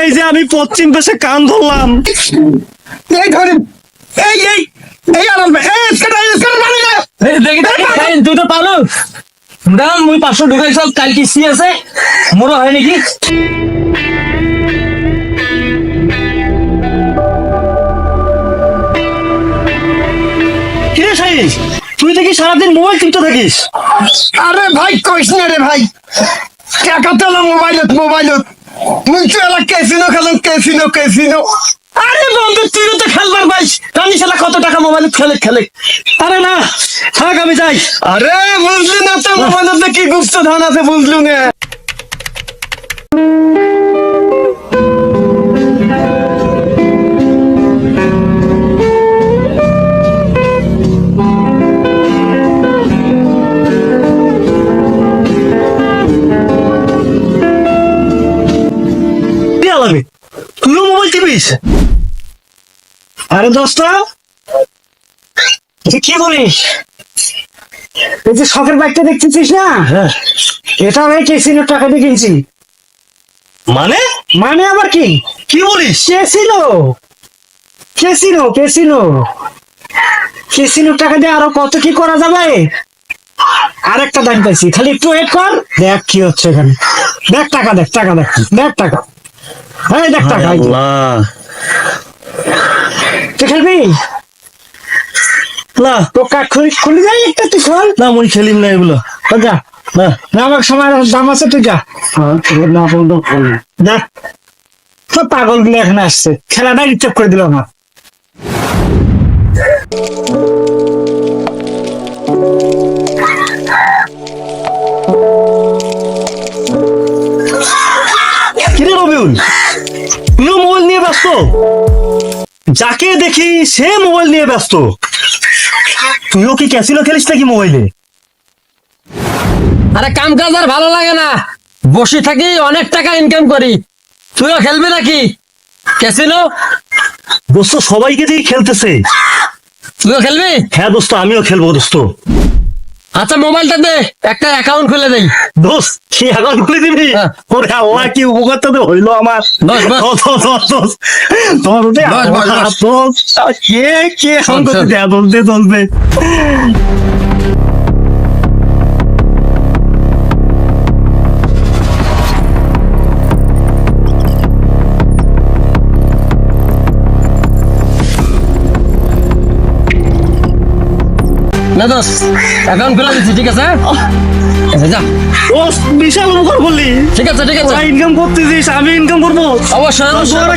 এই যে আমি পশ্চিম দেশে কান ধরলাম। এই ধরে এই এই এই এই স্কেটার স্কেটার মানে না। দেখি দেখি তুই তো পালো। দাম মুই পাঁচশো ঢুকাই সব কাল কিস্তি আছে। মোরও হয় নাকি? কিরে সাইজ তুই দেখি সারাদিন মোবাইল টিপতে থাকিস। আরে ভাই কইস না রে ভাই। টাকা তোলা মোবাইলত মোবাইলত তো এলা ক্যাসিনো খেলেন ক্যাসিনো ক্যাসিনো আরে বন্ধু তুইও তো খেলবার ভাই জানি শালা কত টাকা মোবাইলত খেলে খেলে। আরে না থাক আমি যাই। আরে বুঝলি না তো মোবাইলত কি গুপ্ত ধান আছে বুঝলু না আরে দোস্ত। কি বলিস? এই যে শখের বাইকটা দেখতেছিস না? হ্যাঁ। এটা আমি কেসিনোর টাকা দিয়ে কিনছি। মানে? মানে আবার কি? কি বলিস? কেসিনো। Casino casino. কেসিনোর টাকা দিয়ে আরও কত কি করা যাবে? আরেকটা দাম পাইছি। খালি একটু ওয়েট কর। দেখ কি হচ্ছে এখানে। দেখ টাকা দেখ টাকা দেখ। দেখ টাকা। হ্যাঁ দেখ টাকা তুই খেলবি? না। তো কাক খুলি খুলি যাই একটা তুই খেল। না মুই খেলিম না এগুলো। যা। না। না আমার সময় দাম আছে তুই যা। না বলতো যা তো পাগলগুলো এখানে আসছে। খেলাটা রিচার্জ করে দিল না যাকে দেখি সে মোবাইল নিয়ে ব্যস্ত। তুইও কি ক্যাসিনো খেলিস নাকি মোবাইলে? আরে কাম কাজ আর ভালো লাগে না। বসে থাকি অনেক টাকা ইনকাম করি। তুইও খেলবি নাকি? ক্যাসিনো? দোস্ত সবাইকে দিয়ে খেলতেছে। তুইও খেলবি? হ্যাঁ দোস্ত আমিও খেলব দোস্ত। আচ্ছা মোবাইলটা দে একটা অ্যাকাউন্ট খুলে দেই দোস্ত কি অ্যাকাউন্ট খুলে দিবি হ্যাঁ। ওরে ওয়া কি উপকার তো হইল আমার। দোস্ত, দোস্ত, দোস্ত, দোস্ত। তোর উঠে আল্লাহ, কে কে করতে শোন। দোস্ত দে দে না অ্যাকাউন্ট খুলে দিচ্ছি ঠিক আছে? আচ্ছা, যা। দোস্ত বিশাল উপকার করলি ঠিক আছে ঠিক আছে। তোরা ইনকাম করতেছিস আমি ইনকাম করব। অবশ্যই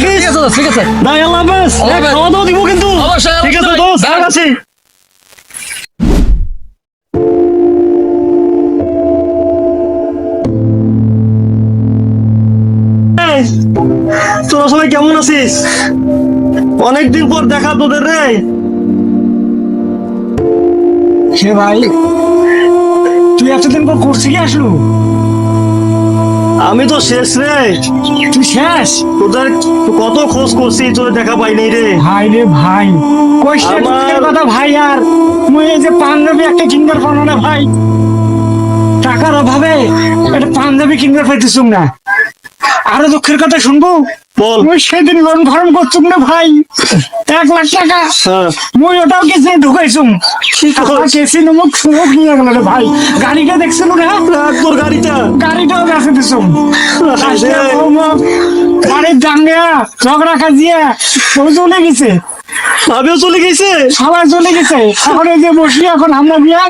ঠিক আছে দোস্ত, ঠিক আছে। ভাই আল্লাহ হাফেজ। আল্লাহ এক হাফেজ। খাওয়া দাওয়া দিব কিন্তু। অবশ্যই, ঠিক আছে অবশ্যই। দোস্ত দাঁড়া। আর আছি তোরা সবাই কেমন আছিস? অনেকদিন পর দেখা তোদের রে। সে ভাই। তুই এতদিন পর করছি কি আসলু? আমি তো শেষ রে। তুই শেষ? তোদের কত খোঁজ করছি তোর দেখা পাই নাই রে। ভাই রে ভাই কথা ভাই আর মুই এই যে পাঞ্জাবি একটা কিনবার পারো না ভাই। টাকার অভাবে একটা পাঞ্জাবি কিনবার পাইতেছুম না। আরও দুঃখের কথা শুনব? বল। মুই সেদিন লোন ফর্ম করছুম না ভাই। এক লাখ টাকা। হ্যাঁ। মুই ওটাও কেসে ঢুকাইছুম। কস? নমুক সুমুক নিয়ে গেল ভাই। গাড়িটা দেখছিল না? তোর গাড়িটা। গাড়িটাও বেঁচে দিছুম। গাড়ির দাঙ্গা ঝগড়া কাজিয়া ও চলে গেছে। আমিও চলে গেছে? সবাই চলে গেছে। এখন এই যে বসি এখন আমরা বিয়া।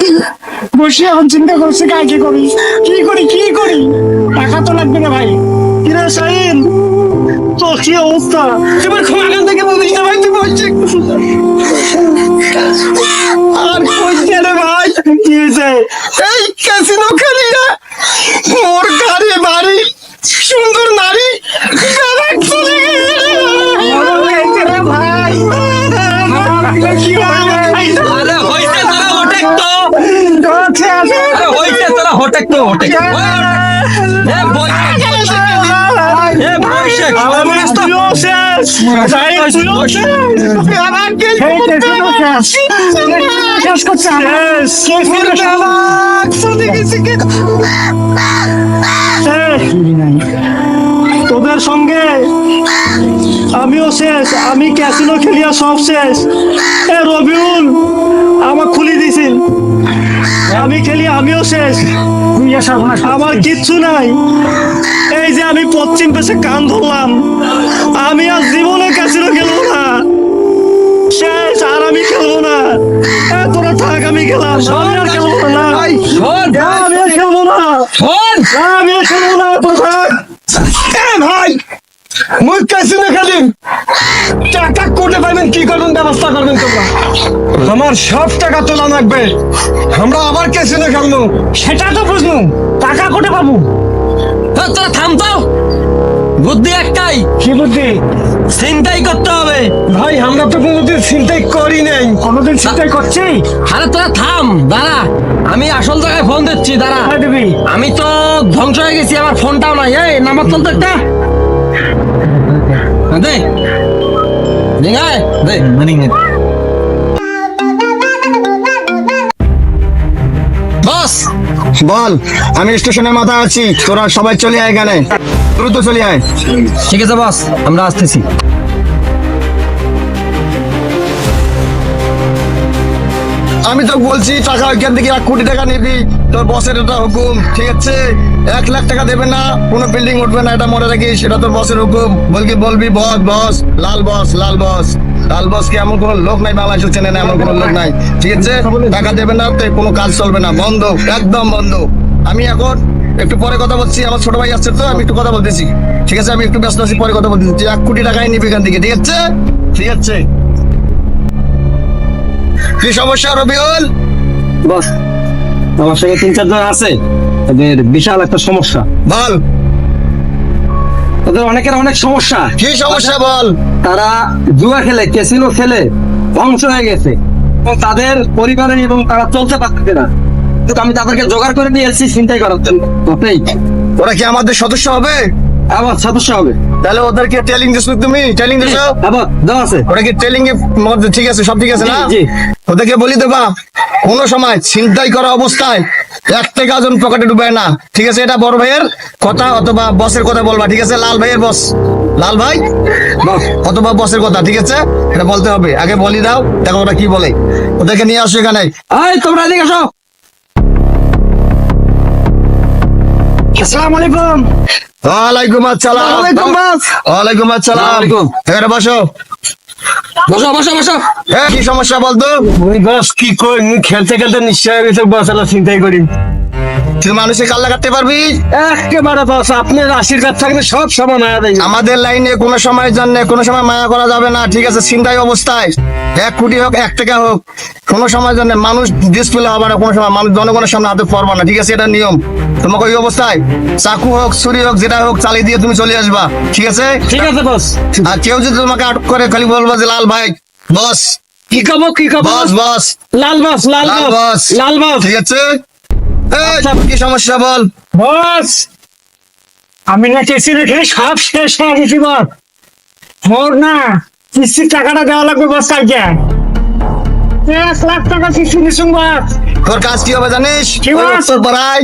বসি এখন চিন্তা করছি কাজ কি করি? কি করি কি করি? টাকা তো লাগবে না ভাই। শাহিন তোর কি অবস্থা? এবার খোয়াগান থেকে বলিস না ভাই তুই বলছিস আর কইস না রে ভাই কি হয়েছে? এই ক্যাসিনো খেলি না। মোর গাড়ি বাড়ি সুন্দর নারী হোটেক তো। হোটেক শেষ! শেষ করছে তোদের সঙ্গে আমিও শেষ। আমি ক্যাসিনো খেলিয়া সব শেষ। এ রবিউল আমার খুলি দিছি আমি খেলি আমিও শেষ। আমার কিচ্ছু নাই। এই যে আমি পশ্চিম পেশে কান ধরলাম আমি আর জীবনে ক্যাসিনো খেলব না। শেষ আর আমি খেলব না। তোরা থাক আমি গেলাম। আমি আর খেলব না। না, আমি আর খেলব না। আমি আর খেলব না তোরা থাক। ভাই মুই ক্যাসিনো খেলি। টাকা কোটে পাবেন কি করবেন ব্যবস্থা করবেন তোমরা? আমার সব টাকা তোলা লাগবে। আমরা আবার ক্যাসিনো খেলব। সেটা তো বুঝলু টাকা কোটে পাবো। তোরা থাম তো। বুদ্ধি একটাই। কি বুদ্ধি? চিন্তাই করতে হবে। ভাই আমরা তো কোনোদিন চিন্তাই করি নাই। কোনোদিন চিন্তাই করছি? আরে তোরা থাম দাঁড়া। আমি আসল জায়গায় ফোন দিচ্ছি দাঁড়া। দিবি? আমি তো ধ্বংস হয়ে গেছি আমার ফোনটাও নাই। এই নাম্বার তো একটা। হ্যাঁ, দে। রিঙায় দে। বস বল আমি স্টেশনের মাথায় আছি। তোরা সবাই চলে আয় এখানে। দ্রুত চলে আয়। ঠিক আছে বস আমরা আসতেছি। আমি তো বলছি টাকা ওইখান থেকে এক কোটি টাকা নিবি। তোর বসের এটা হুকুম ঠিক আছে? এক লাখ টাকা দেবে না কোনো বিল্ডিং উঠবে না এটা মনে রাখিস সেটা তোর বসের হুকুম। বলবি বলবি বস বস লাল বস লাল বস কি এমন কোনো লোক নাই বাংলাদেশে চেনে না এমন কোনো লোক নাই। ঠিক আছে? টাকা দেবে না তো কোনো কাজ চলবে না। বন্ধ একদম বন্ধ। আমি এখন একটু পরে কথা বলছি আমার ছোট ভাই আসছে তো আমি একটু কথা বলতেছি। ঠিক আছে? আমি একটু ব্যস্ত আছি পরে কথা বলতেছি। এক কোটি টাকাই নিবি এখান থেকে ঠিক আছে? ঠিক আছে? কি সমস্যা রবিউল? বস আমার সঙ্গে তিন চারজন আছে তাদের বিশাল একটা সমস্যা। বল। তাদের অনেকের অনেক সমস্যা। কি সমস্যা বল? তারা জুয়া খেলে ক্যাসিনো খেলে ধ্বংস হয়ে গেছে। এবং তাদের পরিবারে এবং তারা চলতে পারতেছে না। কিন্তু আমি তাদেরকে জোগাড় করে নিয়ে এসেছি চিন্তাই করার জন্য। ওরা কি আমাদের সদস্য হবে? আবার সদস্য হবে। তাহলে ওদেরকে ট্রেলিং দিছো তুমি? ট্রেলিং দিছো? আবার দেওয়া আছে। ওরা কি ট্রেলিং এর মধ্যে ঠিক আছে সব ঠিক আছে না। ওদেরকে বলি দেবা কোনো সময় চিন্তাই করা অবস্থায় এক টাকা জন পকেটে ডুবায় না। ঠিক আছে এটা বড় ভাইয়ের কথা অথবা বসের কথা বলবা ঠিক আছে? লাল ভাইয়ের বস। লাল ভাই? অথবা বসের কথা ঠিক আছে? এটা বলতে হবে। আগে বলি দাও দেখো ওরা কি বলে। ওদেরকে নিয়ে আসো এখানে। এই তোমরা এদিকে আসো। আসসালামু আলাইকুম। ওয়ালাইকুম আসসালাম। ওয়ালাইকুম আসসালাম। এখানে বসো। বসো বসো বসো। হ্যাঁ কি সমস্যা বলতো? ওই বাস। কি কই খেলতে খেলতে নিশ্চয় চিন্তাই করি। তুই মানুষের কাল্লা কাটতে পারবি? একেবারে বস আপনার আশীর্বাদ থাকলে সব সময় মায়া যায় আমাদের লাইনে কোনো সময়ের জন্য কোনো সময় মায়া করা যাবে না ঠিক আছে? চিন্তাই অবস্থায়। এক কোটি হোক এক টাকা হোক কোনো সময়ের জন্য মানুষ ডিসপ্লে হবে না কোনো সময় মানুষ জনগণের সামনে হাতে পড়বা না। ঠিক আছে এটা নিয়ম। তোমাকে ওই অবস্থায় চাকু হোক ছুরি হোক যেটা হোক চালিয়ে দিয়ে তুমি চলে আসবা। ঠিক আছে? ঠিক আছে বস আর কেউ যদি তোমাকে আটক করে খালি বলব যে লাল ভাই বস কি খাব কি খাব? বস বস লাল বাস লাল বাস। লাল বাস ঠিক আছে? এই, কি সমস্যা বল? বস আমি না কেসিনো খেলে সব শেষ হয়ে গেছি বস মোর না কিস্তির টাকাটা দেওয়া লাগবে বস কালকে। এক লাখ টাকা কিস্তি নিছুন বস। তোর কাজ কি হবে জানিস? উত্তর পাড়ায়।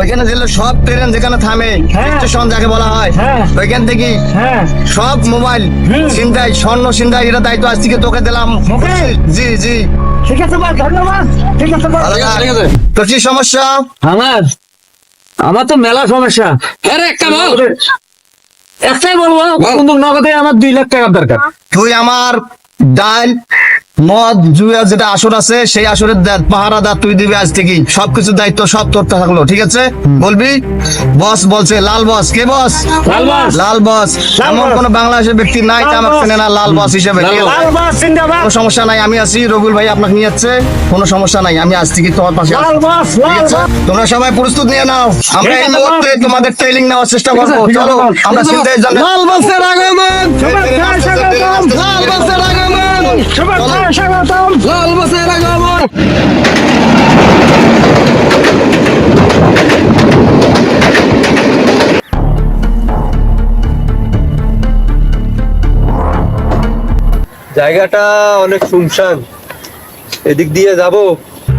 ওইখানে যেগুলো সব ট্রেন যেখানে থামে হ্যাঁ। স্টেশন যাকে বলা হয়। হ্যাঁ। ওইখান থেকে হ্যাঁ। সব মোবাইল। চিন্তাই স্বর্ণ চিন্তাই এটা দায়িত্ব আজ থেকে তোকে দিলাম। ওকে। জি জি। ঠিক আছে বস ধন্যবাদ। ঠিক আছে বস। তোর কি সমস্যা? আমার? আমার তো মেলা সমস্যা। হ্যাঁ রে, একটা বল। একটাই বলব বন্ধু নগদে আমার দুই লাখ টাকার দরকার। তুই আমার ডাল মদ জুয়া যেটা আসর আছে সেই আসরের পাহারা দা- তুই দিবি আজ থেকে সবকিছু দায়িত্ব সব তোর থাকল ঠিক আছে? বলবি? বস বলছে লাল বস কে বস? লাল বস। এমন কোন বাংলাদেশের ব্যক্তি নাই আমার চেনে না লাল বস হিসেবে কোনো সমস্যা নাই আমি আছি রবিউল ভাই আপনাকে নিয়ে যাচ্ছে। কোনো সমস্যা নাই আমি আজ থেকে তোমার পাশে তোমরা সবাই প্রস্তুত নিয়ে নাও। আমরা এই মুহূর্তে তোমাদের ট্রেনিং নেওয়ার চেষ্টা করব। চলো আমরা চিন্তায় জানি লাল বাসের আগমন। লাল বাসের আগমন। স্বাগতম। লাল বাসের আগমন জায়গাটা অনেক শুনশান। এদিক দিয়ে যাব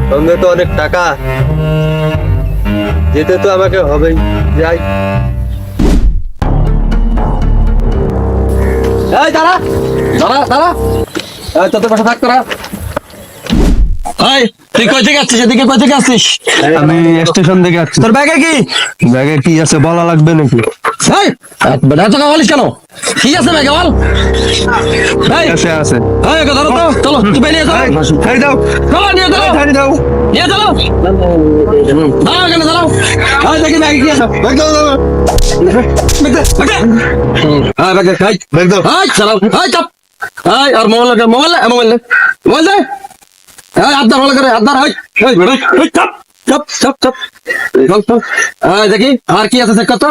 সঙ্গে তো অনেক টাকা। যেতে তো আমাকে হবেই। যাই। এই দাঁড়া দাঁড়া দাঁড়া। তোদের পাশে থাক তোরা। এই তুই কই থেকে আসছিস? এদিকে কই থেকে আসছিস? আমি স্টেশন থেকে আসছি। তোর ব্যাগে কি? ব্যাগে কি আছে বলা লাগবে নাকি? এই বেটা তো বলিস কেন? কি আছে ব্যাগে বল? এই আছে আছে। এই একে ধরো তো। চলো তুই বেরিয়ে চলো। ছাড়ি দাও চলো নিয়ে চলো। ছাড়ি দাও নিয়ে চলো। দাঁড়াও কেন দাঁড়াও। এই দেখি ব্যাগে কি আছে। ব্যাগ দাও দাও। ব্যাগ। হ্যাঁ এই, দাও এই, এই, চাপ। এই, আর মোবাইল লাগে, মোবাইল মোবাইল মোবাইল দে। এই, ভালো করে, এই, চাপ, চাপ, চাপ, চাপ। চল, চল। এই, দেখি, আর কি আছে চেক কর তো।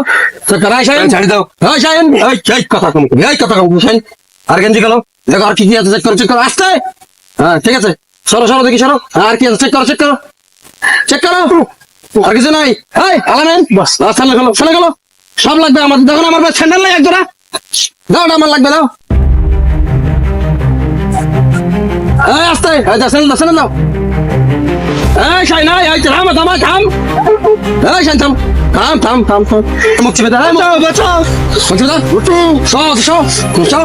চেক কর, ছাড়ি দাও। এই, শাহিন, এই, কথা কম এই, কথা কম শাহিন। আর গেঞ্জি গেল দেখো আর কি কি আছে চেক করো চেক করো আসতে হ্যাঁ ঠিক আছে। সরো সরো দেখি সরো। আর কি আছে চেক করো চেক করো। চেক করো। আর কিছু নাই। এই আলামেন বাস। ছেলে গেলো ছেলে গেলো সব লাগবে আমাদের। দেখো আমার স্যান্ডেল নাই একজোড়া। দাও আমার লাগবে দাও। এই আস্তে। এই স্যান্ডেল দাও স্যান্ডেল দাও এই শাইন নাই এই থাম থাম থাম। এই শাইন থাম। থাম থাম থাম থাম। মুখ চিপে দাও বাঁচাও বাঁচাও। মুখ চিপে দাও শো শো শো।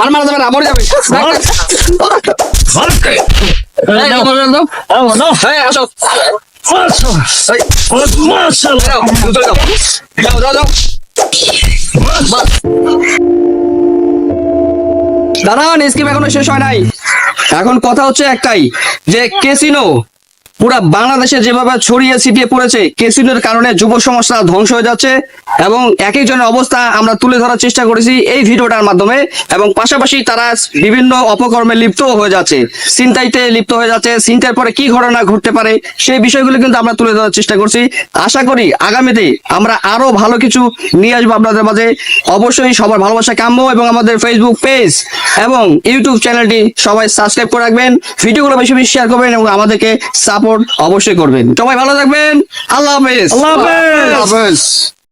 আর মারা যাবে। দাঁড়ান স্কিম এখনও শেষ হয় নাই। এখন কথা হচ্ছে একটাই যে কেসিনো পুরা বাংলাদেশে যেভাবে ছড়িয়ে ছিটিয়ে পড়েছে কেসিনোর কারণে যুব সমাজটা ধ্বংস হয়ে যাচ্ছে এবং এক একজনের অবস্থা আমরা তুলে ধরার চেষ্টা করেছি এই ভিডিওটার মাধ্যমে এবং পাশাপাশি তারা বিভিন্ন অপকর্মে লিপ্ত হয়ে যাচ্ছে। চিন্তাইতে লিপ্ত হয়ে যাচ্ছে চিন্তার পরে কি ঘটনা ঘটতে পারে সেই বিষয়গুলো কিন্তু আমরা তুলে ধরার চেষ্টা করছি। আশা করি আগামীতে আমরা আরও ভালো কিছু নিয়ে আসব আপনাদের মাঝে। অবশ্যই সবার ভালোবাসা কাম্য এবং আমাদের ফেসবুক পেজ এবং ইউটিউব চ্যানেলটি সবাই সাবস্ক্রাইব করে রাখবেন। ভিডিওগুলো বেশি বেশি শেয়ার করবেন এবং আমাদেরকে সাপোর্ট অবশ্যই করবেন। সবাই ভালো থাকবেন। আল্লাহ হাফেজ। আল্লাহ হাফেজ। হাফেজ।